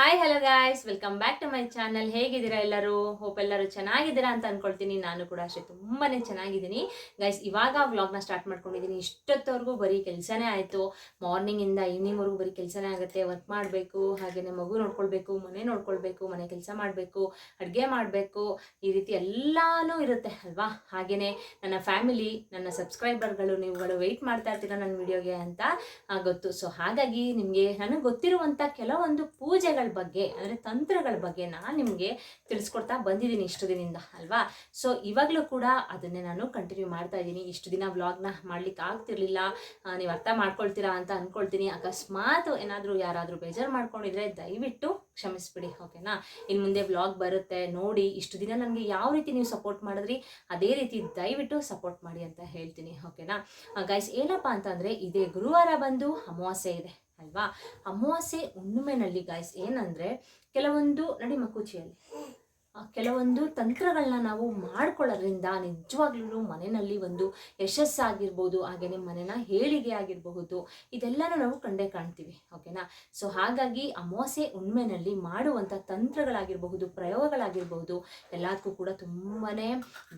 Hi hello guys welcome back to my channel ಹೇಗಿದ್ದೀರಾ ಎಲ್ಲರೂ? Hope ಎಲ್ಲರೂ ಚೆನ್ನಾಗಿದ್ದೀರಾ ಅಂತ ಅನ್ಕೊಳ್ತೀನಿ. ನಾನು ಕೂಡ ಅಷ್ಟೇ ತುಂಬಾ ಚೆನ್ನಾಗಿದ್ದೀನಿ. ಗೈಸ್ ಇವಾಗ ವ್ಲಾಗ್ನ ಸ್ಟಾರ್ಟ್ ಮಾಡ್ಕೊಂಡಿದ್ದೀನಿ. ಇಷ್ಟೊತ್ತವರೆಗೂ ಬರೀ ಕೆಲಸನೇ ಆಯಿತು. ಮಾರ್ನಿಂಗಿಂದ ಈವ್ನಿಂಗ್ವರೆಗೂ ಬರೀ ಕೆಲಸನೇ ಆಗುತ್ತೆ. ವರ್ಕ್ ಮಾಡಬೇಕು ಹಾಗೆಯೇ ಮಗು ನೋಡ್ಕೊಳ್ಬೇಕು, ಮನೆ ನೋಡ್ಕೊಳ್ಬೇಕು, ಮನೆ ಕೆಲಸ ಮಾಡಬೇಕು, ಅಡುಗೆ ಮಾಡಬೇಕು. ಈ ರೀತಿ ಎಲ್ಲಾನು ಇರುತ್ತೆ, ಅಲ್ವಾ? ಹಾಗೆಯೇ ನನ್ನ ಫ್ಯಾಮಿಲಿ ನನ್ನ ಸಬ್ಸ್ಕ್ರೈಬರ್ಗಳು ನೀವುಗಳು ವೆಯ್ಟ್ ಮಾಡ್ತಾ ಇರ್ತೀರಾ ನನ್ನ ವಿಡಿಯೋಗೆ ಅಂತ ಗೊತ್ತು. ಸೊ ಹಾಗಾಗಿ ನಿಮಗೆ ನನಗೆ ಗೊತ್ತಿರುವಂಥ ಕೆಲವೊಂದು ಪೂಜೆಗಳ ಬಗ್ಗೆ, ಅಂದರೆ ತಂತ್ರಗಳ ಬಗ್ಗೆ ನಾನು ನಿಮಗೆ ತಿಳಿಸ್ಕೊಡ್ತಾ ಬಂದಿದ್ದೀನಿ ಇಷ್ಟು ದಿನದಿಂದ, ಅಲ್ವಾ? ಸೊ ಇವಾಗಲೂ ಕೂಡ ಅದನ್ನೇ ನಾನು ಕಂಟಿನ್ಯೂ ಮಾಡ್ತಾ ಇದ್ದೀನಿ. ಇಷ್ಟು ದಿನ ವ್ಲಾಗ್ನ ಮಾಡ್ಲಿಕ್ಕೆ ಆಗ್ತಿರ್ಲಿಲ್ಲ ನೀವು ಅರ್ಥ ಮಾಡ್ಕೊಳ್ತೀರಾ ಅಂತ ಅಂದ್ಕೊಳ್ತೀನಿ ಅಕಸ್ಮಾತ್ ಏನಾದರೂ ಯಾರಾದರೂ ಬೇಜಾರು ಮಾಡ್ಕೊಂಡಿದ್ರೆ ದಯವಿಟ್ಟು ಕ್ಷಮಿಸ್ಬಿಡಿ, ಓಕೆನಾ? ಇನ್ನು ಮುಂದೆ ವ್ಲಾಗ್ ಬರುತ್ತೆ, ನೋಡಿ, ಇಷ್ಟು ದಿನ ನನಗೆ ಯಾವ ರೀತಿ ನೀವು ಸಪೋರ್ಟ್ ಮಾಡಿದ್ರಿ, ಅದೇ ರೀತಿ ದಯವಿಟ್ಟು ಸಪೋರ್ಟ್ ಮಾಡಿ ಅಂತ ಹೇಳ್ತೀನಿ, ಓಕೆನಾ? ಗೈಸ್ ಏನಪ್ಪ ಅಂತಂದರೆ, ಇದೇ ಗುರುವಾರ ಬಂದು ಅಮಾವಾಸ್ಯೆ ಇದೆ. ಅಲ್ವಾ? ಅಮಾವಾಸ್ಯೆ ಹುಣ್ಣಿಮೆನಲ್ಲಿ ಗಾಯ್ಸ್ ಏನಂದ್ರೆ ಕೆಲವೊಂದು, ನಡಿ ಮಕ್ಕುಚಿಯಲ್ಲಿ. ಆ ಕೆಲವೊಂದು ತಂತ್ರಗಳನ್ನ ನಾವು ಮಾಡ್ಕೊಳ್ಳೋದ್ರಿಂದ ನಿಜವಾಗ್ಲೂ ಮನೆಯಲ್ಲಿ ಒಂದು ಯಶಸ್ಸಾಗಿರ್ಬೋದು ಹಾಗೆಯೇ ಮನೆನ ಹೇಳಿಗೆ ಆಗಿರಬಹುದು, ಇದೆಲ್ಲನೂ ನಾವು ಕಂಡೇ ಕಾಣ್ತೀವಿ ಓಕೆನಾ ಸೊ ಹಾಗಾಗಿ ಅಮಾವಾಸ್ಯೆ ಹುಣ್ಮೆನಲ್ಲಿ ಮಾಡುವಂಥ ತಂತ್ರಗಳಾಗಿರಬಹುದು, ಪ್ರಯೋಗಗಳಾಗಿರಬಹುದು, ಎಲ್ಲದಕ್ಕೂ ಕೂಡ ತುಂಬಾನೇ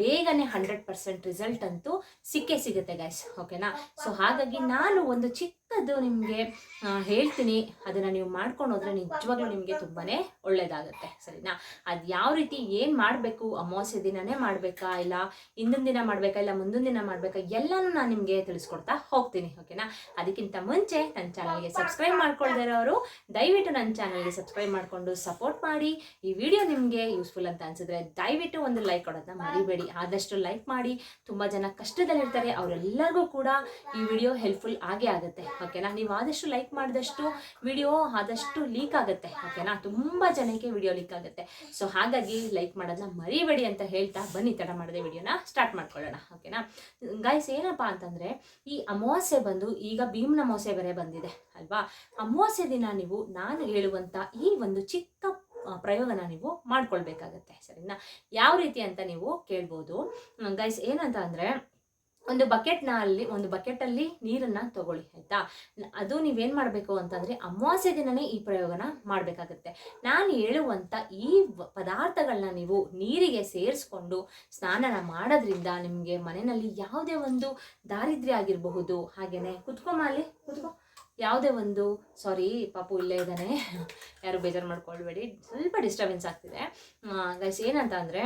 ಬೇಗನೆ ಹಂಡ್ರೆಡ್ ಪರ್ಸೆಂಟ್ ರಿಸಲ್ಟ್ ಅಂತೂ ಸಿಕ್ಕೇ ಸಿಗುತ್ತೆ ಗೈಸ್ ಓಕೆನಾ ಸೊ ಹಾಗಾಗಿ ನಾನು ಒಂದು ಚಿಕ್ಕದು ನಿಮಗೆ ಹೇಳ್ತೀನಿ. ಅದನ್ನು ನೀವು ಮಾಡ್ಕೊಂಡು ಹೋದ್ರೆ ನಿಜವಾಗ್ಲೂ ನಿಮಗೆ ತುಂಬಾನೇ ಒಳ್ಳೇದಾಗುತ್ತೆ. ಸರಿನಾ? ಅದು ಯಾವ ರೀತಿ ಏನು ಮಾಡಬೇಕು? ಅಮಾವಾಸ್ಯ ದಿನನೇ ಮಾಡಬೇಕಾ? ಇಲ್ಲ ಹಿಂದಿನ ದಿನ ಮಾಡಬೇಕಾ? ಇಲ್ಲ ಮುಂದಿನ ದಿನ ಮಾಡಬೇಕಾ? ಎಲ್ಲನೂ ನಾನು ನಿಮಗೆ ತಿಳಿಸ್ಕೊಡ್ತಾ ಹೋಗ್ತೀನಿ, ಓಕೆನಾ? ಅದಕ್ಕಿಂತ ಮುಂಚೆ ನನ್ನ ಚಾನಲ್ಗೆ ಸಬ್ಸ್ಕ್ರೈಬ್ ಮಾಡ್ಕೊಳ್ದೇ ಇರೋರು, ದಯವಿಟ್ಟು ನನ್ನ ಚಾನಲ್ಗೆ ಸಬ್ಸ್ಕ್ರೈಬ್ ಮಾಡಿಕೊಂಡು ಸಪೋರ್ಟ್ ಮಾಡಿ. ಈ ವಿಡಿಯೋ ನಿಮಗೆ ಯೂಸ್ಫುಲ್ ಅಂತ ಅನ್ಸಿದ್ರೆ ದಯವಿಟ್ಟು ಒಂದು ಲೈಕ್ ಕೊಡೋದನ್ನ ಮರಿಬೇಡಿ. ಆದಷ್ಟು ಲೈಕ್ ಮಾಡಿ. ತುಂಬ ಜನ ಕಷ್ಟದಲ್ಲಿರ್ತಾರೆ. ಅವರೆಲ್ಲರಿಗೂ ಕೂಡ ಈ ವಿಡಿಯೋ ಹೆಲ್ಪ್ಫುಲ್ ಆಗೇ ಆಗುತ್ತೆ. ಓಕೆನಾ ನೀವು ಆದಷ್ಟು ಲೈಕ್ ಮಾಡಿದಷ್ಟು ವಿಡಿಯೋ ಆದಷ್ಟು ಲೀಕ್ ಆಗುತ್ತೆ. ಓಕೆನಾ ತುಂಬ ಜನಕ್ಕೆ ವಿಡಿಯೋ ಲೀಕ್ ಆಗುತ್ತೆ. ಸೊ ಹಾಗಾಗಿ ಲೈಕ್ ಮಾಡೋದನ್ನ ಮರಿಬೇಡಿ ಅಂತ ಹೇಳ್ತಾ ಬನ್ನಿ ತಡ ಮಾಡಿದೆ ವಿಡಿಯೋನ ಸ್ಟಾರ್ಟ್ ಮಾಡ್ಕೊಳ್ಳೋಣ. ಓಕೆನಾ ಗಾಯ್ಸ್ ಏನಪ್ಪ ಅಂತಂದ್ರೆ ಈ ಅಮಾವಾಸ್ಯೆ ಬಂದು ಈಗ ಭೀಮನ ಅಮಾವಾಸ್ಯೆ ಬೇರೆ ಬಂದಿದೆ, ಅಲ್ವಾ? ಅಮಾವಾಸ್ಯೆ ದಿನ ನೀವು, ನಾನು ಹೇಳುವಂತ ಈ ಒಂದು ಚಿಕ್ಕ ಪ್ರಯೋಗನ ನೀವು ಮಾಡ್ಕೊಳ್ಬೇಕಾಗತ್ತೆ, ಸರಿನಾ? ಯಾವ ರೀತಿ ಅಂತ ನೀವು ಕೇಳ್ಬೋದು. ಗೈಸ್ ಏನಂತ ಅಂದ್ರೆ ಒಂದು ಬಕೆಟ್ನಲ್ಲಿ ಒಂದು ಬಕೆಟಲ್ಲಿ ನೀರನ್ನ ತಗೊಳ್ಳಿ, ಆಯ್ತಾ? ಅದು ನೀವೇನು ಮಾಡಬೇಕು ಅಂತಂದ್ರೆ ಅಮಾವಾಸ್ಯೆ ದಿನನೇ ಈ ಪ್ರಯೋಗನ ಮಾಡಬೇಕಾಗುತ್ತೆ. ನಾನು ಹೇಳುವಂತ ಈ ಪದಾರ್ಥಗಳನ್ನ ನೀವು ನೀರಿಗೆ ಸೇರಿಸ್ಕೊಂಡು ಸ್ನಾನನ ಮಾಡೋದ್ರಿಂದ ನಿಮಗೆ ಮನೆಯಲ್ಲಿ ಯಾವುದೇ ಒಂದು ದಾರಿದ್ರ್ಯ ಆಗಿರಬಹುದು. ಹಾಗೇನೆ ಕುತ್ಕೊಮ್ಮ ಅಲ್ಲಿ ಕುತ್ಕೊ. ಯಾವುದೇ ಒಂದು, ಸಾರಿ, ಪಾಪು ಇಲ್ಲೇ ಇದ್ದಾನೆ. ಯಾರು ಬೇಜಾರು ಮಾಡ್ಕೊಳ್ಬೇಡಿ. ಸ್ವಲ್ಪ ಡಿಸ್ಟರ್ಬೆನ್ಸ್ ಆಗ್ತಿದೆ. ಗೈಸ್ ಏನಂತ ಅಂದರೆ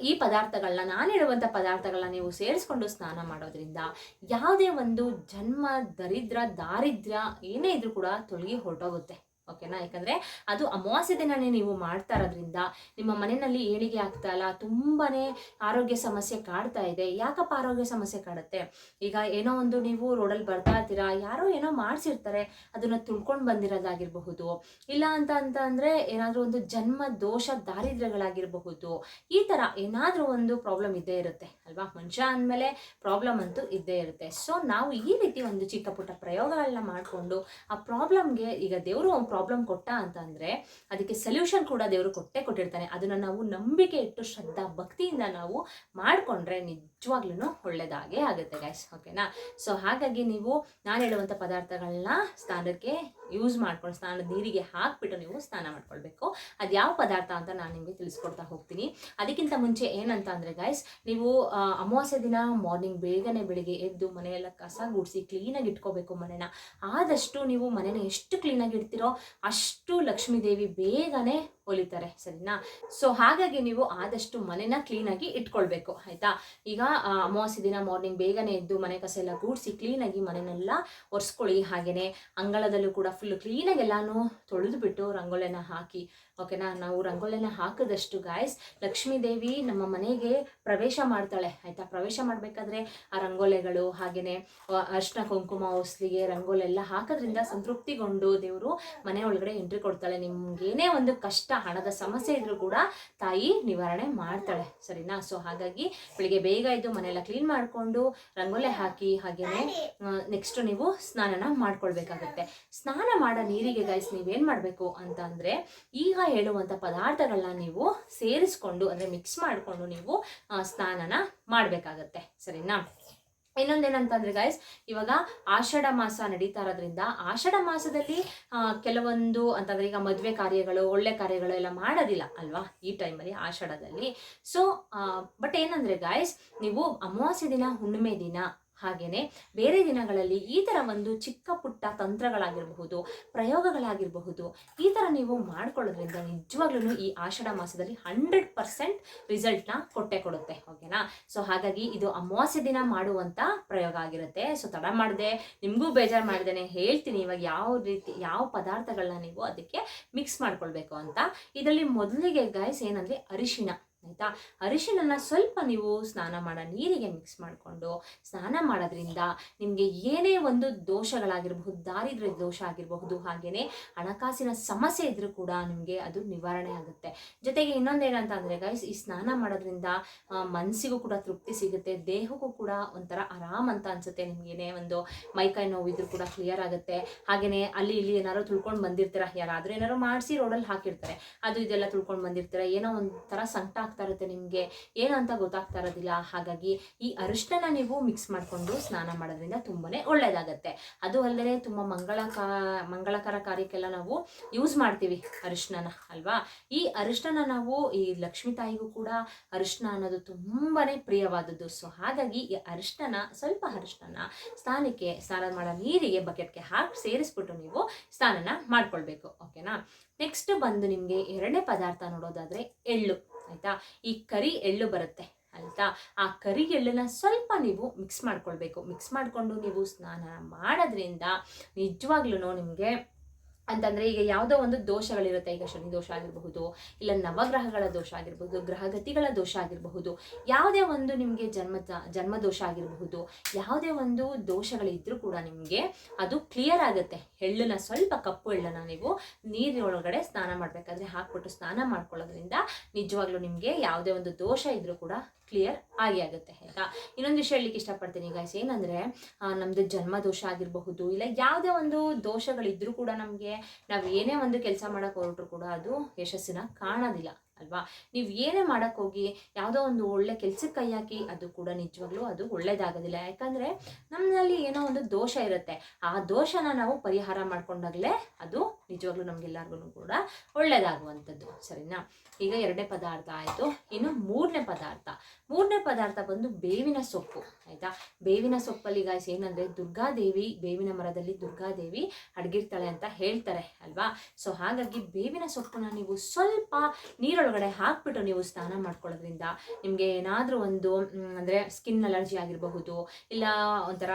ಈ ಪದಾರ್ಥಗಳನ್ನ ನಾನು ಹೇಳುವಂಥ ಪದಾರ್ಥಗಳನ್ನ ನೀವು ಸೇರಿಸ್ಕೊಂಡು ಸ್ನಾನ ಮಾಡೋದ್ರಿಂದ ಯಾವುದೇ ಒಂದು ಜನ್ಮ, ದರಿದ್ರ, ದಾರಿದ್ರ್ಯ ಏನೇ ಇದ್ರೂ ಕೂಡ ತೊಲಗಿ ಹೊರಟೋಗುತ್ತೆ. ಓಕೆನಾ? ಯಾಕಂದ್ರೆ ಅದು ಅಮಾವಾಸ್ಯೆ ದಿನನೇ ನೀವು ಮಾಡ್ತಾ ಇರೋದ್ರಿಂದ ನಿಮ್ಮ ಮನೆಯಲ್ಲಿ ಏಳಿಗೆ ಆಗ್ತಾ ಇಲ್ಲ, ತುಂಬಾನೇ ಆರೋಗ್ಯ ಸಮಸ್ಯೆ ಕಾಡ್ತಾ ಇದೆ. ಯಾಕಪ್ಪ ಆರೋಗ್ಯ ಸಮಸ್ಯೆ ಕಾಡುತ್ತೆ? ಈಗ ಏನೋ ಒಂದು ನೀವು ರೋಡಲ್ಲಿ ಬರ್ತಾ ಇರ್ತೀರಾ, ಯಾರೋ ಏನೋ ಮಾಡಿಸಿರ್ತಾರೆ, ಅದನ್ನ ತುಳ್ಕೊಂಡು ಬಂದಿರೋದಾಗಿರಬಹುದು. ಇಲ್ಲ ಅಂತ ಅಂತ ಅಂದರೆ ಏನಾದರೂ ಒಂದು ಜನ್ಮ ದೋಷ ದಾರಿದ್ರ್ಯಗಳಾಗಿರಬಹುದು. ಈ ಥರ ಏನಾದರೂ ಒಂದು ಪ್ರಾಬ್ಲಮ್ ಇದ್ದೇ ಇರುತ್ತೆ, ಅಲ್ವಾ? ಮನುಷ್ಯ ಅಂದಮೇಲೆ ಪ್ರಾಬ್ಲಮ್ ಅಂತೂ ಇದ್ದೇ ಇರುತ್ತೆ. ಸೊ ನಾವು ಈ ರೀತಿ ಒಂದು ಚಿಕ್ಕ ಪುಟ್ಟ ಪ್ರಯೋಗಗಳನ್ನ ಮಾಡಿಕೊಂಡು ಆ ಪ್ರಾಬ್ಲಮ್ಗೆ ಈಗ ದೇವರು ಪ್ರಾಬ್ಲಮ್ ಕೊಟ್ಟ ಅಂತಂದರೆ ಅದಕ್ಕೆ ಸೊಲ್ಯೂಷನ್ ಕೂಡ ದೇವರು ಕೊಟ್ಟೆ ಕೊಟ್ಟಿರ್ತಾನೆ. ಅದನ್ನು ನಾವು ನಂಬಿಕೆ ಇಟ್ಟು ಶ್ರದ್ಧಾ ಭಕ್ತಿಯಿಂದ ನಾವು ಮಾಡಿಕೊಂಡ್ರೆ ನಿಜವಾಗ್ಲೂ ಒಳ್ಳೆಯದಾಗೇ ಆಗುತ್ತೆ ಗೈಸ್ ಓಕೆನಾ ಸೊ ಹಾಗಾಗಿ ನೀವು ನಾನು ಹೇಳುವಂಥ ಪದಾರ್ಥಗಳನ್ನ ಸ್ನಾನಕ್ಕೆ ಯೂಸ್ ಮಾಡ್ಕೊಂಡು ಸ್ನಾನದ ನೀರಿಗೆ ಹಾಕ್ಬಿಟ್ಟು ನೀವು ಸ್ನಾನ ಮಾಡ್ಕೊಳ್ಬೇಕು. ಅದು ಯಾವ ಪದಾರ್ಥ ಅಂತ ನಾನು ನಿಮಗೆ ತಿಳಿಸ್ಕೊಡ್ತಾ ಹೋಗ್ತೀನಿ. ಅದಕ್ಕಿಂತ ಮುಂಚೆ ಏನಂತ ಅಂದರೆ ಗೈಸ್ ನೀವು ಅಮಾವಾಸ್ಯ ದಿನ ಮಾರ್ನಿಂಗ್ ಬೇಗನೆ ಬೆಳಿಗ್ಗೆ ಎದ್ದು ಮನೆಯೆಲ್ಲ ಕಸ ಗುಡಿಸಿ ಕ್ಲೀನಾಗಿ ಇಟ್ಕೋಬೇಕು ಮನೆನ. ಆದಷ್ಟು ನೀವು ಮನೆನ ಎಷ್ಟು ಕ್ಲೀನಾಗಿ ಇಡ್ತೀರೋ ಅಷ್ಟು ಲಕ್ಷ್ಮೀದೇವಿ ಬೇಗನೆ ಹೊಲಿತಾರೆ ಸರಿನಾ? ಸೊ ಹಾಗಾಗಿ ನೀವು ಆದಷ್ಟು ಮನೆನ ಕ್ಲೀನಾಗಿ ಇಟ್ಕೊಳ್ಬೇಕು, ಆಯ್ತಾ? ಈಗ ಅಮಾವಾಸ್ಯ ದಿನ ಮಾರ್ನಿಂಗ್ ಬೇಗನೆ ಎದ್ದು ಮನೆ ಕಸ ಎಲ್ಲ ಗೂಡಿಸಿ ಕ್ಲೀನಾಗಿ ಮನೆನೆಲ್ಲ ಒರೆಸ್ಕೊಳ್ಳಿ ಹಾಗೆಯೇ ಅಂಗಳದಲ್ಲೂ ಕೂಡ ಫುಲ್ ಕ್ಲೀನಾಗಿ ಎಲ್ಲಾನು ತೊಳೆದು ಬಿಟ್ಟು ರಂಗೋಲೆನ ಹಾಕಿ ಓಕೆನಾ ನಾವು ರಂಗೋಲೆನ ಹಾಕಿದಷ್ಟು ಗಾಯ್ಸ್ ಲಕ್ಷ್ಮೀ ದೇವಿ ನಮ್ಮ ಮನೆಗೆ ಪ್ರವೇಶ ಮಾಡ್ತಾಳೆ, ಆಯ್ತಾ? ಪ್ರವೇಶ ಮಾಡಬೇಕಾದ್ರೆ ಆ ರಂಗೋಲೆಗಳು ಹಾಗೆಯೇ ಅರ್ಶಿನ ಕುಂಕುಮ, ಹೊಸ್ಲಿಗೆ, ರಂಗೋಲೆ ಎಲ್ಲ ಹಾಕೋದ್ರಿಂದ ಸಂತೃಪ್ತಿಗೊಂಡು ದೇವರು ಮನೆ ಒಳಗಡೆ ಎಂಟ್ರಿ ಕೊಡ್ತಾಳೆ. ನಿಮ್ಗೇನೇ ಒಂದು ಕಷ್ಟ ಹಣದ ಸಮಸ್ಯೆ ಇದ್ರೂ ಕೂಡ ತಾಯಿ ನಿವಾರಣೆ ಮಾಡ್ತಾಳೆ. ಸರಿನಾ? ಸೊ ಹಾಗಾಗಿ ಬೆಳಿಗ್ಗೆ ಬೇಗ ಇದ್ದು ಮನೆಯೆಲ್ಲ ಕ್ಲೀನ್ ಮಾಡಿಕೊಂಡು ರಂಗೋಲೆ ಹಾಕಿ ಹಾಗೇನೆ ನೆಕ್ಸ್ಟ್ ನೀವು ಸ್ನಾನನ ಮಾಡ್ಕೊಳ್ಬೇಕಾಗತ್ತೆ. ಸ್ನಾನ ಮಾಡೋ ನೀರಿಗೆ ಗೈಸ್ ನೀವೇನು ಮಾಡಬೇಕು ಅಂತ ಅಂದರೆ, ಈಗ ಹೇಳುವಂಥ ಪದಾರ್ಥಗಳನ್ನ ನೀವು ಸೇರಿಸ್ಕೊಂಡು ಅಂದರೆ ಮಿಕ್ಸ್ ಮಾಡಿಕೊಂಡು ನೀವು ಸ್ನಾನನ ಮಾಡಬೇಕಾಗತ್ತೆ. ಸರಿನಾ? ಇನ್ನೊಂದೇನಂತಂದ್ರೆ ಗೈಸ್ ಇವಾಗ ಆಷಾಢ ಮಾಸ ನಡೀತಾ ಇರೋದ್ರಿಂದ ಆಷಾಢ ಮಾಸದಲ್ಲಿ ಕೆಲವೊಂದು ಅಂತಂದ್ರೆ ಈಗ ಮದುವೆ ಕಾರ್ಯಗಳು, ಒಳ್ಳೆ ಕಾರ್ಯಗಳು ಎಲ್ಲ ಮಾಡೋದಿಲ್ಲ ಅಲ್ವಾ ಈ ಟೈಮಲ್ಲಿ ಆಷಾಢದಲ್ಲಿ. ಸೊ ಬಟ್ ಏನಂದ್ರೆ ಗಾಯ್ಸ್ ನೀವು ಅಮಾವಾಸ್ಯೆ ದಿನ, ಹುಣ್ಣಿಮೆ ದಿನ ಹಾಗೇನೆ ಬೇರೆ ದಿನಗಳಲ್ಲಿ ಈ ಥರ ಒಂದು ಚಿಕ್ಕ ಪುಟ್ಟ ತಂತ್ರಗಳಾಗಿರಬಹುದು, ಪ್ರಯೋಗಗಳಾಗಿರಬಹುದು, ಈ ಥರ ನೀವು ಮಾಡ್ಕೊಳ್ಳೋದ್ರಿಂದ ನಿಜವಾಗ್ಲೂ ಈ ಆಷಾಢ ಮಾಸದಲ್ಲಿ ಹಂಡ್ರೆಡ್ ಪರ್ಸೆಂಟ್ ರಿಸಲ್ಟ್ನ ಕೊಟ್ಟೆ ಕೊಡುತ್ತೆ ಓಕೆನಾ ಸೊ ಹಾಗಾಗಿ ಇದು ಅಮಾವಾಸ್ಯೆ ದಿನ ಮಾಡುವಂತ ಪ್ರಯೋಗ ಆಗಿರುತ್ತೆ. ಸೊ ತಡ ಮಾಡಿದೆ, ನಿಮಗೂ ಬೇಜಾರು ಮಾಡ್ದೇನೆ, ಹೇಳ್ತೀನಿ ಇವಾಗ ಯಾವ ರೀತಿ, ಯಾವ ಪದಾರ್ಥಗಳನ್ನ ನೀವು ಅದಕ್ಕೆ ಮಿಕ್ಸ್ ಮಾಡ್ಕೊಳ್ಬೇಕು ಅಂತ. ಇದರಲ್ಲಿ ಮೊದಲಿಗೆ ಗಾಯಸ್ ಏನಂದ್ರೆ ಅರಿಶಿಣ. ಆಯ್ತಾ? ಅರಿಶಿಣನ ಸ್ವಲ್ಪ ನೀವು ಸ್ನಾನ ಮಾಡೋ, ನೀರಿಗೆ ಮಿಕ್ಸ್ ಮಾಡಿಕೊಂಡು ಸ್ನಾನ ಮಾಡೋದ್ರಿಂದ ನಿಮಗೆ ಏನೇ ಒಂದು ದೋಷಗಳಾಗಿರಬಹುದು, ದಾರಿದ್ರ ದೋಷ ಆಗಿರಬಹುದು ಹಾಗೆಯೇ ಹಣಕಾಸಿನ ಸಮಸ್ಯೆ ಇದ್ರೂ ಕೂಡ ನಿಮಗೆ ಅದು ನಿವಾರಣೆ ಆಗುತ್ತೆ. ಜೊತೆಗೆ ಇನ್ನೊಂದೇನಂತ ಅಂದರೆ ಗೈಸ್ ಈ ಸ್ನಾನ ಮಾಡೋದ್ರಿಂದ ಮನಸ್ಸಿಗೂ ಕೂಡ ತೃಪ್ತಿ ಸಿಗುತ್ತೆ, ದೇಹಕ್ಕೂ ಕೂಡ ಒಂಥರ ಆರಾಮ್ ಅಂತ ಅನಿಸುತ್ತೆ ನಿಮ್ಗೆ ಏನೇ ಒಂದು ಮೈಕೈ ನೋವು ಇದ್ರೂ ಕೂಡ ಕ್ಲಿಯರ್ ಆಗುತ್ತೆ. ಹಾಗೆಯೇ ಅಲ್ಲಿ ಇಲ್ಲಿ ಏನಾದ್ರು ತುಳ್ಕೊಂಡು ಬಂದಿರ್ತೀರ, ಯಾರಾದರೂ ಏನಾದ್ರು ಮಾಡಿಸಿ ರೋಡಲ್ಲಿ ಹಾಕಿರ್ತಾರೆ. ಅದು ಇದೆಲ್ಲ ತುಳ್ಕೊಂಡು ಬಂದಿರ್ತೀರ, ಏನೋ ಒಂಥರ ಸಂಕಟ ಆಗ್ತಾ ಇರುತ್ತೆ ನಿಮಗೆ. ಏನು ಅಂತ ಗೊತ್ತಾಗ್ತಾ ಇರೋದಿಲ್ಲ. ಹಾಗಾಗಿ ಈ ಅರಿಶಿನ ನೀವು ಮಿಕ್ಸ್ ಮಾಡಿಕೊಂಡು ಸ್ನಾನ ಮಾಡೋದ್ರಿಂದ ತುಂಬಾನೇ ಒಳ್ಳೆಯದಾಗತ್ತೆ ಅದು ಅಲ್ಲದೆ ತುಂಬ ಮಂಗಳಕಾ, ಮಂಗಳಕರ ಕಾರ್ಯಕ್ಕೆಲ್ಲ ನಾವು ಯೂಸ್ ಮಾಡ್ತೀವಿ ಅರಿಶಿನ ಅಲ್ವಾ? ಈ ಅರಿಶಿನ ನಾವು ಈ ಲಕ್ಷ್ಮೀ ತಾಯಿಗೂ ಕೂಡ ಅರಿಶಿನ ಅನ್ನೋದು ತುಂಬಾ ಪ್ರಿಯವಾದದ್ದು. ಸೊ ಹಾಗಾಗಿ ಈ ಅರಿಶಿನ ಸ್ವಲ್ಪ ಅರಿಶಿನ ಸ್ನಾನಕ್ಕೆ ಸ್ನಾನ ಮಾಡೋ ನೀರಿಗೆ ಬಕೆಟ್ಗೆ ಹಾಕಿ ಸೇರಿಸ್ಬಿಟ್ಟು ನೀವು ಸ್ನಾನನ ಮಾಡ್ಕೊಳ್ಬೇಕು. ಓಕೆನಾ ನೆಕ್ಸ್ಟ್ ಬಂದು ನಿಮಗೆ ಎರಡನೇ ಪದಾರ್ಥ ನೋಡೋದಾದ್ರೆ ಎಳ್ಳು. ಆಯ್ತಾ? ಈ ಕರಿ ಎಳ್ಳು ಬರುತ್ತೆ, ಆಯ್ತಾ? ಆ ಕರಿ ಎಳ್ಳನ್ನ ಸ್ವಲ್ಪ ನೀವು ಮಿಕ್ಸ್ ಮಾಡ್ಕೊಳ್ಬೇಕು. ಮಿಕ್ಸ್ ಮಾಡಿಕೊಂಡು ನೀವು ಸ್ನಾನ ಮಾಡೋದ್ರಿಂದ ನಿಜವಾಗ್ಲೂ ನಿಮಗೆ ಅಂತಂದ್ರೆ ಈಗ ಯಾವುದೋ ಒಂದು ದೋಷಗಳಿರುತ್ತೆ, ಈಗ ಶನಿ ದೋಷ ಆಗಿರಬಹುದು, ಇಲ್ಲ ನವಗ್ರಹಗಳ ದೋಷ ಆಗಿರಬಹುದು, ಗ್ರಹಗತಿಗಳ ದೋಷ ಆಗಿರಬಹುದು, ಯಾವುದೇ ಒಂದು ನಿಮಗೆ ಜನ್ಮ ಜನ್ಮ ದೋಷ ಆಗಿರಬಹುದು, ಯಾವುದೇ ಒಂದು ದೋಷಗಳಿದ್ರೂ ಕೂಡ ನಿಮಗೆ ಅದು ಕ್ಲಿಯರ್ ಆಗುತ್ತೆ. ಎಳ್ಳನ್ನ ಸ್ವಲ್ಪ ಕಪ್ಪು ಎಳ್ಳನ್ನ ನೀವು ನೀರಿನೊಳಗಡೆ ಸ್ನಾನ ಮಾಡಬೇಕಾದ್ರೆ ಹಾಕ್ಬಿಟ್ಟು ಸ್ನಾನ ಮಾಡ್ಕೊಳ್ಳೋದ್ರಿಂದ ನಿಜವಾಗ್ಲೂ ನಿಮಗೆ ಯಾವುದೇ ಒಂದು ದೋಷ ಇದ್ರೂ ಕೂಡ ಕ್ಲಿಯರ್ ಆಗಿ ಆಗುತ್ತೆ, ಆಯ್ತಾ? ಇನ್ನೊಂದು ವಿಷಯ ಹೇಳಲಿಕ್ಕೆ ಇಷ್ಟಪಡ್ತೀನಿ ಗೈಸ್ ಏನಂದ್ರೆ ನಮ್ಮದು ಜನ್ಮ ದೋಷ ಆಗಿರಬಹುದು, ಇಲ್ಲ ಯಾವುದೇ ಒಂದು ದೋಷಗಳಿದ್ರೂ ಕೂಡ ನಮಗೆ ನಾವು ಏನೇ ಒಂದು ಕೆಲಸ ಮಾಡಕ್ ಹೊರಟ್ರು ಕೂಡ ಅದು ಯಶಸ್ಸಿನ ಕಾಣೋದಿಲ್ಲ, ಅಲ್ವಾ? ನೀವು ಏನೇ ಮಾಡಕ್ ಹೋಗಿ ಯಾವುದೋ ಒಂದು ಒಳ್ಳೆ ಕೆಲ್ಸಕ್ಕೆ ಕೈ ಹಾಕಿ ಅದು ಕೂಡ ನಿಜವಾಗ್ಲೂ ಅದು ಒಳ್ಳೇದಾಗೋದಿಲ್ಲ. ಯಾಕಂದ್ರೆ ನಮ್ಮಲ್ಲಿ ಏನೋ ಒಂದು ದೋಷ ಇರುತ್ತೆ. ಆ ದೋಷನ ನಾವು ಪರಿಹಾರ ಮಾಡ್ಕೊಂಡಾಗಲೇ ಅದು ನಿಜವಾಗ್ಲೂ ನಮ್ಗೆಲ್ಲರಿಗೂ ಕೂಡ ಒಳ್ಳೇದಾಗುವಂಥದ್ದು, ಸರಿನಾ? ಈಗ ಎರಡನೇ ಪದಾರ್ಥ ಆಯಿತು. ಇನ್ನು ಮೂರನೇ ಪದಾರ್ಥ. ಮೂರನೇ ಪದಾರ್ಥ ಬಂದು ಬೇವಿನ ಸೊಪ್ಪು, ಆಯಿತಾ? ಬೇವಿನ ಸೊಪ್ಪಲ್ಲಿ ಗಾಯ್ಸ್ ಏನಂದ್ರೆ ದುರ್ಗಾದೇವಿ ಬೇವಿನ ಮರದಲ್ಲಿ ದುರ್ಗಾದೇವಿ ಅಡಗಿರ್ತಾಳೆ ಅಂತ ಹೇಳ್ತಾರೆ, ಅಲ್ವಾ? ಸೊ ಹಾಗಾಗಿ ಬೇವಿನ ಸೊಪ್ಪನ್ನ ನೀವು ಸ್ವಲ್ಪ ನೀರೊಳಗಡೆ ಹಾಕ್ಬಿಟ್ಟು ನೀವು ಸ್ನಾನ ಮಾಡ್ಕೊಳ್ಳೋದ್ರಿಂದ ನಿಮಗೆ ಏನಾದರೂ ಒಂದು ಅಂದ್ರೆ ಸ್ಕಿನ್ ಅಲರ್ಜಿ ಆಗಿರಬಹುದು, ಇಲ್ಲ ಒಂಥರ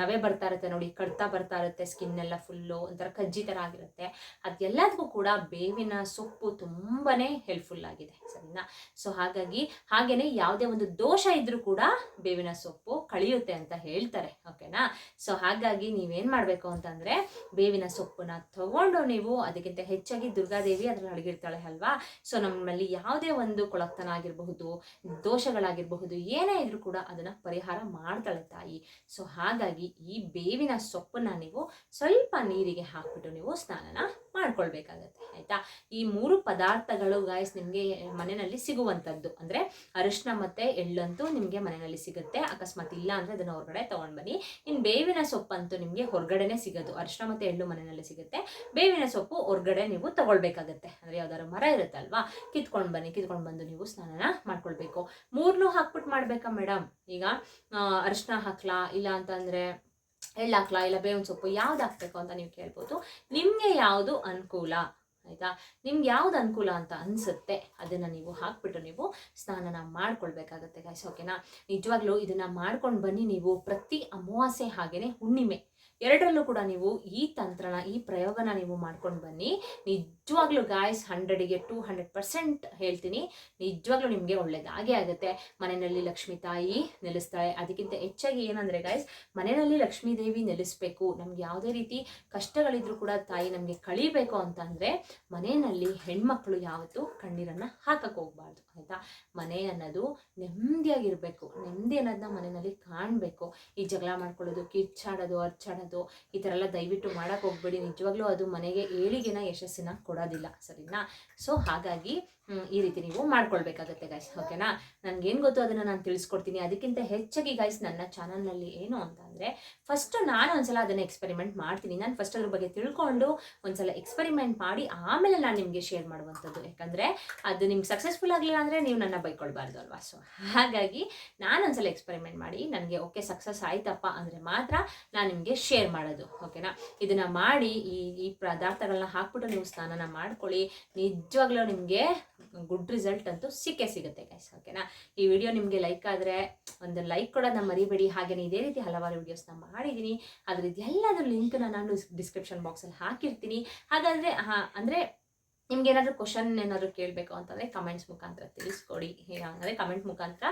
ನವೆ ಬರ್ತಾ ಇರುತ್ತೆ ನೋಡಿ, ಕಡ್ತಾ ಬರ್ತಾ ಇರುತ್ತೆ ಸ್ಕಿನ್ ಎಲ್ಲ ಫುಲ್ಲು ಒಂಥರ ಕಜ್ಜಿ ಥರ ಆಗಿರುತ್ತೆ. ಅದೆಲ್ಲದಕ್ಕೂ ಕೂಡ ಬೇವಿನ ಸೊಪ್ಪು ತುಂಬಾನೇ ಹೆಲ್ಪ್ಫುಲ್ ಆಗಿದೆ, ಸರಿನಾ? ಸೊ ಹಾಗಾಗಿ ಹಾಗೇನೆ ಯಾವುದೇ ಒಂದು ದೋಷ ಇದ್ರೂ ಕೂಡ ಬೇವಿನ ಸೊಪ್ಪು ಕಳಿಯುತ್ತೆ ಅಂತ ಹೇಳ್ತಾರೆ, ಓಕೆನಾ? ಸೊ ಹಾಗಾಗಿ ನೀವೇನ್ ಮಾಡಬೇಕು ಅಂತಂದ್ರೆ ಬೇವಿನ ಸೊಪ್ಪನ್ನ ತಗೊಂಡು ನೀವು ಅದಕ್ಕಿಂತ ಹೆಚ್ಚಾಗಿ ದುರ್ಗಾದೇವಿ ಅದ್ರಲ್ಲಿ ಅಡಗಿರ್ತಾಳೆ ಅಲ್ವಾ? ಸೊ ನಮ್ಮಲ್ಲಿ ಯಾವುದೇ ಒಂದು ಕೊಳಕ್ತನ ಆಗಿರಬಹುದು ದೋಷಗಳಾಗಿರಬಹುದು, ಏನೇ ಇದ್ರೂ ಕೂಡ ಅದನ್ನ ಪರಿಹಾರ ಮಾಡ್ತಾಳೆ ತಾಯಿ. ಸೊ ಹಾಗಾಗಿ ಈ ಬೇವಿನ ಸೊಪ್ಪನ್ನ ನೀವು ಸ್ವಲ್ಪ ನೀರಿಗೆ ಹಾಕ್ಬಿಟ್ಟು ನೀವು ಸ್ನಾನನ ಮಾಡ್ಕೊಳ್ಬೇಕಾಗತ್ತೆ, ಆಯ್ತಾ? ಈ ಮೂರು ಪದಾರ್ಥಗಳು ಗಾಯಸ್ ನಿಮಗೆ ಮನೆಯಲ್ಲಿ ಸಿಗುವಂಥದ್ದು. ಅಂದ್ರೆ ಅರಿಶಿನ ಮತ್ತೆ ಎಳ್ಳಂತೂ ನಿಮಗೆ ಮನೆಯಲ್ಲಿ ಸಿಗುತ್ತೆ. ಅಕಸ್ಮಾತ್ ಇಲ್ಲ ಅಂದ್ರೆ ಅದನ್ನ ಹೊರಗಡೆ ತಗೊಂಡ್ ಬನ್ನಿ. ಇನ್ನು ಬೇವಿನ ಸೊಪ್ಪಂತೂ ನಿಮಗೆ ಹೊರಗಡೆನೆ ಸಿಗೋದು. ಅರಿಶಿನ ಮತ್ತೆ ಎಳ್ಳು ಮನೆಯಲ್ಲಿ ಸಿಗುತ್ತೆ. ಬೇವಿನ ಸೊಪ್ಪು ಹೊರಗಡೆ ನೀವು ತಗೊಳ್ಬೇಕಾಗತ್ತೆ. ಅಂದ್ರೆ ಯಾವ್ದಾದ್ರು ಮರ ಇರುತ್ತಲ್ವಾ ಕಿತ್ಕೊಂಡು ಬನ್ನಿ. ಕಿತ್ಕೊಂಡು ಬಂದು ನೀವು ಸ್ನಾನನ ಮಾಡ್ಕೊಳ್ಬೇಕು. ಮೂರ್ನು ಹಾಕ್ಬಿಟ್ಟು ಮಾಡಬೇಕಾ ಮೇಡಮ್ ಈಗ ಅರಿಶಿನ ಹಾಕ್ಲಾ? ಇಲ್ಲ ಅಂತಂದ್ರೆ ಎಳ್ಳು ಇಲ್ಲ ಬೇವಿನ ಸೊಪ್ಪು ಯಾವ್ದು ಹಾಕ್ಬೇಕು ಅಂತ ನೀವು ಕೇಳ್ಬೋದು. ನಿಮಗೆ ಯಾವುದು ಅನುಕೂಲ, ಆಯ್ತಾ? ನಿಮ್ಗೆ ಯಾವ್ದು ಅನುಕೂಲ ಅಂತ ಅನ್ಸುತ್ತೆ, ಅದನ್ನ ನೀವು ಹಾಕ್ಬಿಟ್ಟು ನೀವು ಸ್ನಾನನ ಮಾಡ್ಕೊಳ್ಬೇಕಾಗತ್ತೆ ಗಾಯ್ಸ್ ಓಕೆನಾ ನಿಜವಾಗ್ಲೂ ಇದನ್ನ ಮಾಡ್ಕೊಂಡು ಬನ್ನಿ ನೀವು ಪ್ರತಿ ಅಮಾವಾಸ್ಯೆ ಹಾಗೇನೆ ಹುಣ್ಣಿಮೆ. ಎರಡರಲ್ಲೂ ಕೂಡ ನೀವು ಈ ತಂತ್ರನ, ಈ ಪ್ರಯೋಗನ ನೀವು ಮಾಡ್ಕೊಂಡು ಬನ್ನಿ. ನಿಜವಾಗ್ಲೂ ಗಾಯ್ಸ್ ಹಂಡ್ರೆಡಿಗೆ ಟು ಹಂಡ್ರೆಡ್ ಪರ್ಸೆಂಟ್ ಹೇಳ್ತೀನಿ. ನಿಜವಾಗ್ಲೂ ನಿಮಗೆ ಒಳ್ಳೇದಾಗೇ ಆಗುತ್ತೆ. ಮನೆಯಲ್ಲಿ ಲಕ್ಷ್ಮೀ ತಾಯಿ ನೆಲೆಸ್ತಾಳೆ ಅದಕ್ಕಿಂತ ಹೆಚ್ಚಾಗಿ ಏನಂದ್ರೆ ಗಾಯ್ಸ್ ಮನೆಯಲ್ಲಿ ಲಕ್ಷ್ಮೀ ದೇವಿ ನೆಲೆಸ್ಬೇಕು. ನಮ್ಗೆ ಯಾವುದೇ ರೀತಿ ಕಷ್ಟಗಳಿದ್ರು ಕೂಡ ತಾಯಿ ನಮಗೆ ಕಳಿಬೇಕು ಅಂತಂದರೆ ಮನೆಯಲ್ಲಿ ಹೆಣ್ಮಕ್ಳು ಯಾವತ್ತೂ ಕಣ್ಣೀರನ್ನು ಹಾಕಕ್ ಹೋಗ್ಬಾರ್ದು, ಆಯಿತಾ? ಮನೆ ಅನ್ನೋದು ನೆಮ್ಮದಿಯಾಗಿರಬೇಕು. ನೆಮ್ಮದಿ ಅನ್ನೋದನ್ನ ಮನೆಯಲ್ಲಿ ಕಾಣಬೇಕು. ಈ ಜಗಳ ಮಾಡ್ಕೊಳ್ಳೋದು ಕಿಚ್ಚಾಡೋದು ಅರ್ಚಾಡೋದು ಅಂತೂ ಈ ಥರ ಎಲ್ಲ ದಯವಿಟ್ಟು ಮಾಡೋಕ್ಕೆ ಹೋಗ್ಬೇಡಿ. ನಿಜವಾಗ್ಲೂ ಅದು ಮನೆಗೆ ಏಳಿಗೆನ, ಯಶಸ್ಸಿನ ಕೊಡೋದಿಲ್ಲ. ಸರಿನಾ? ಸೊ ಹಾಗಾಗಿ ಈ ರೀತಿ ನೀವು ಮಾಡ್ಕೊಳ್ಬೇಕಾಗತ್ತೆ ಗೈಸ್ ಓಕೆನಾ ನನಗೇನು ಗೊತ್ತು ಅದನ್ನು ನಾನು ತಿಳಿಸ್ಕೊಡ್ತೀನಿ. ಅದಕ್ಕಿಂತ ಹೆಚ್ಚಾಗಿ ಗೈಸ್ ನನ್ನ ಚಾನಲ್ನಲ್ಲಿ ಏನು ಅಂತ ಅಂದರೆ ಫಸ್ಟು ನಾನು ಒಂದ್ಸಲ ಅದನ್ನು ಎಕ್ಸ್ಪೆರಿಮೆಂಟ್ ಮಾಡ್ತೀನಿ. ನಾನು ಫಸ್ಟ್ ಅದ್ರ ಬಗ್ಗೆ ತಿಳ್ಕೊಂಡು ಒಂದ್ಸಲ ಎಕ್ಸ್ಪೆರಿಮೆಂಟ್ ಮಾಡಿ ಆಮೇಲೆ ನಾನು ನಿಮಗೆ ಶೇರ್ ಮಾಡುವಂಥದ್ದು. ಯಾಕಂದರೆ, ಅದು ನಿಮ್ಗೆ ಸಕ್ಸಸ್ಫುಲ್ ಆಗಲಿಲ್ಲ ಅಂದರೆ ನೀವು ನನ್ನ ಬೈಕೊಳ್ಬಾರ್ದು ಅಲ್ವಾ? ಸೊ ಹಾಗಾಗಿ ನಾನು ಒಂದ್ಸಲ ಎಕ್ಸ್ಪೆರಿಮೆಂಟ್ ಮಾಡಿ ನನಗೆ ಓಕೆ ಸಕ್ಸಸ್ ಆಯ್ತಪ್ಪ ಅಂದರೆ ಮಾತ್ರ ನಾನು ನಿಮಗೆ ಶೇರ್ ಮಾಡೋದು ಓಕೆನಾ ಇದನ್ನು ಮಾಡಿ ಈ ಈ ಪದಾರ್ಥಗಳನ್ನ ಹಾಕ್ಬಿಟ್ಟು ನೀವು ಸ್ನಾನನ ಮಾಡ್ಕೊಳ್ಳಿ. ನಿಜವಾಗ್ಲೂ ನಿಮಗೆ ಗುಡ್ ರಿಸಲ್ಟ್ ಅಂತೂ ಸಿಕ್ಕೇ ಸಿಗುತ್ತೆ ಗೈಸ್ ಓಕೆನಾ ಈ ವಿಡಿಯೋ ನಿಮಗೆ ಲೈಕ್ ಆದರೆ ಒಂದು ಲೈಕ್ ಕೊಡೋದನ್ನ ಮರಿಬೇಡಿ. ಹಾಗೆಯೇ ಇದೇ ರೀತಿ ಹಲವಾರು ವಿಡಿಯೋಸ್ನ ಮಾಡಿದ್ದೀನಿ. ಅದರ ಎಲ್ಲದರ ಲಿಂಕ್ನ ನಾನು ಡಿಸ್ಕ್ರಿಪ್ಷನ್ ಬಾಕ್ಸಲ್ಲಿ ಹಾಕಿರ್ತೀನಿ. ಹಾಗಾದರೆ, ಹಾಂ, ಅಂದರೆ ನಿಮ್ಗೆ ಏನಾದರೂ ಕ್ವಶನ್ ಏನಾದರೂ ಕೇಳಬೇಕು ಅಂತಂದರೆ ಕಮೆಂಟ್ಸ್ ಮುಖಾಂತರ ತಿಳಿಸ್ಕೊಡಿ. ಅಂದರೆ ಕಮೆಂಟ್ ಮುಖಾಂತರ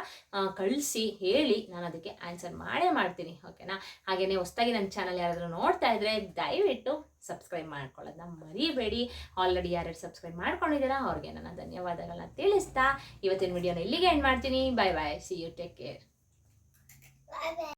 ಕಳಿಸಿ, ಹೇಳಿ. ನಾನು ಅದಕ್ಕೆ ಆನ್ಸರ್ ಮಾಡೇ ಮಾಡ್ತೀನಿ ಓಕೆನಾ ಹಾಗೆಯೇ ಹೊಸ್ದಾಗಿ ನನ್ನ ಚಾನಲ್ ಯಾರಾದರೂ ನೋಡ್ತಾ ಇದ್ದರೆ ದಯವಿಟ್ಟು ಸಬ್ಸ್ಕ್ರೈಬ್ ಮಾಡ್ಕೊಳ್ಳೋದನ್ನ ಮರಿಬೇಡಿ. ಆಲ್ರೆಡಿ ಯಾರ್ಯಾರು ಸಬ್ಸ್ಕ್ರೈಬ್ ಮಾಡ್ಕೊಂಡಿದ್ದೀರಾ, ಅವ್ರಿಗೆ ನನ್ನ ಧನ್ಯವಾದಗಳನ್ನ ತಿಳಿಸ್ತಾ. ಇವತ್ತಿನ ವಿಡಿಯೋನ ಇಲ್ಲಿಗೆ ಎಂಡ್ ಮಾಡ್ತೀನಿ. Bye bye see you take care